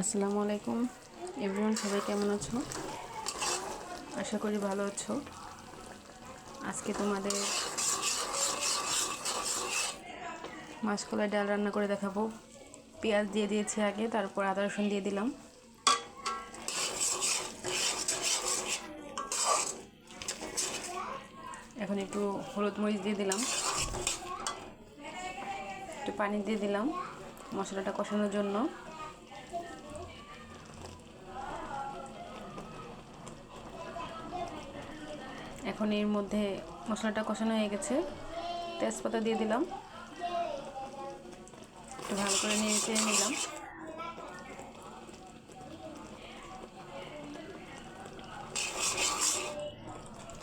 আসসালামু আলাইকুম। এভরিওয়ান, সবাই কেমন আছো? আশা করি ভালো আছো। আজকে তোমাদের মাসকলাই ডাল রান্না করে দেখাবো। পেঁয়াজ দিয়ে দিয়েছি আগে, তারপর আদা, রসুন দিয়ে দিলাম। এখন একটু হলুদ মরিচ দিয়ে দিলাম। একটু পানি দিয়ে দিলাম মশলাটা কষানোর জন্য। এখন এর মধ্যে মশলাটা কষানো হয়ে গেছে। তেজপাতা দিয়ে দিলাম। একটু ভালো করে নিয়ে চেয়ে নিলাম।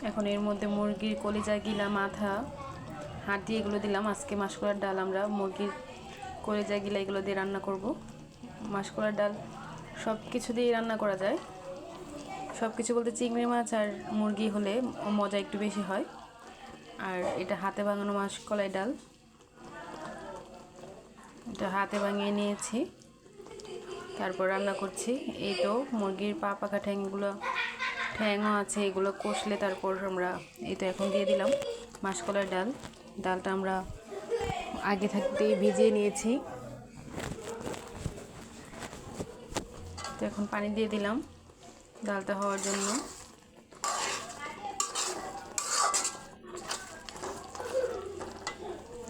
এখন এর মধ্যে মুরগির কলিজা, গিলা, মাথা হাড্ডি এগুলো দিলাম। আজকে মাসকলার ডাল আমরা মুরগির কলিজা, গিলা এগুলো দিয়ে রান্না করব। মাসকলার ডাল সব কিছু দিয়ে রান্না করা যায়। সব কিছু বলতে চিংড়ি মাছ আর মুরগি হলে মজা একটু বেশি হয়। আর এটা হাতে ভাঙানো মাছ কলাই ডাল। এটা হাতে ভাঙিয়ে নিয়েছি। তারপর রান্না করছি। এই তো মুরগির পা পাখা ঠ্যাংগুলো, ঠ্যাংও আছে, এগুলো কষলে তারপর আমরা এই তো এখন দিয়ে দিলাম মাসকলার ডাল। ডালটা আমরা আগে থাকতেই ভিজিয়ে নিয়েছি। তো এখন পানি দিয়ে দিলাম। ডালটা হওয়ার জন্য।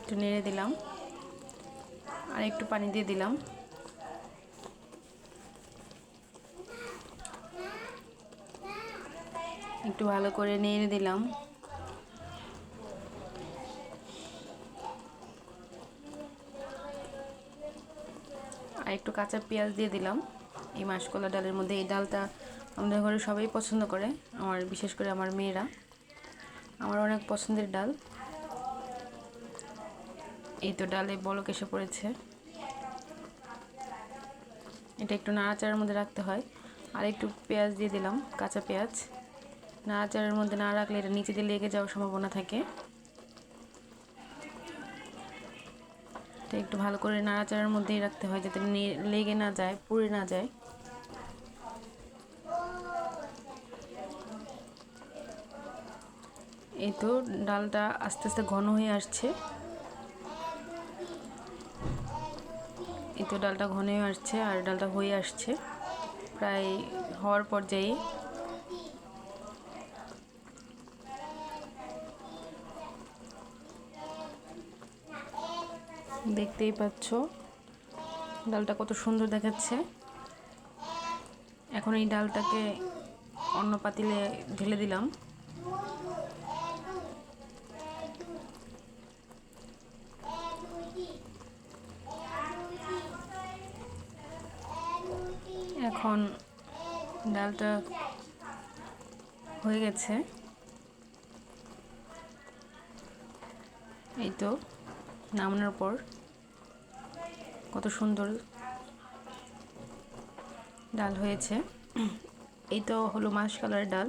একটু নেড়ে দিলাম। আর একটু পানি দিয়ে দিলাম। একটু ভালো করে নেড়ে দিলাম। আর একটু কাঁচা পেঁয়াজ দিয়ে দিলাম। এই মাসকলা ডালের মধ্যে এই ডালটা আমাদের ঘরে সবাই পছন্দ করে, আমার বিশেষ করে আমার মেয়েরা। আমার অনেক পছন্দের ডাল। এই তো ডালে বলক এসে পড়েছে। এটা একটু নাড়াচাড়ার মধ্যে রাখতে হয়। আর একটু পেঁয়াজ দিয়ে দিলাম, কাঁচা পেঁয়াজ। নাড়াচাড়ার মধ্যে না রাখলে এটা নিচে দিয়ে লেগে যাওয়ার সম্ভাবনা থাকে। একটু ভালো করে নাড়াচাড়ার মধ্যেই রাখতে হয়, যাতে লেগে না যায়, পুড়ে না যায়। এই তো ডালটা আস্তে আস্তে ঘন হয়ে আসছে। এই তো ডালটা ঘন হয়ে আসছে আর ডালটা হয়ে আসছে প্রায় হওয়ার পর্যায়ে। দেখতেই পাচ্ছ ডালটা কত সুন্দর দেখাচ্ছে। এখন এই ডালটাকে অন্য পাতিলে ঢেলে দিলাম। এখন ডালটা হয়ে গেছে। এই তো নামানোর পর কত সুন্দর ডাল হয়েছে। এই তো হলো মাস কালার ডাল।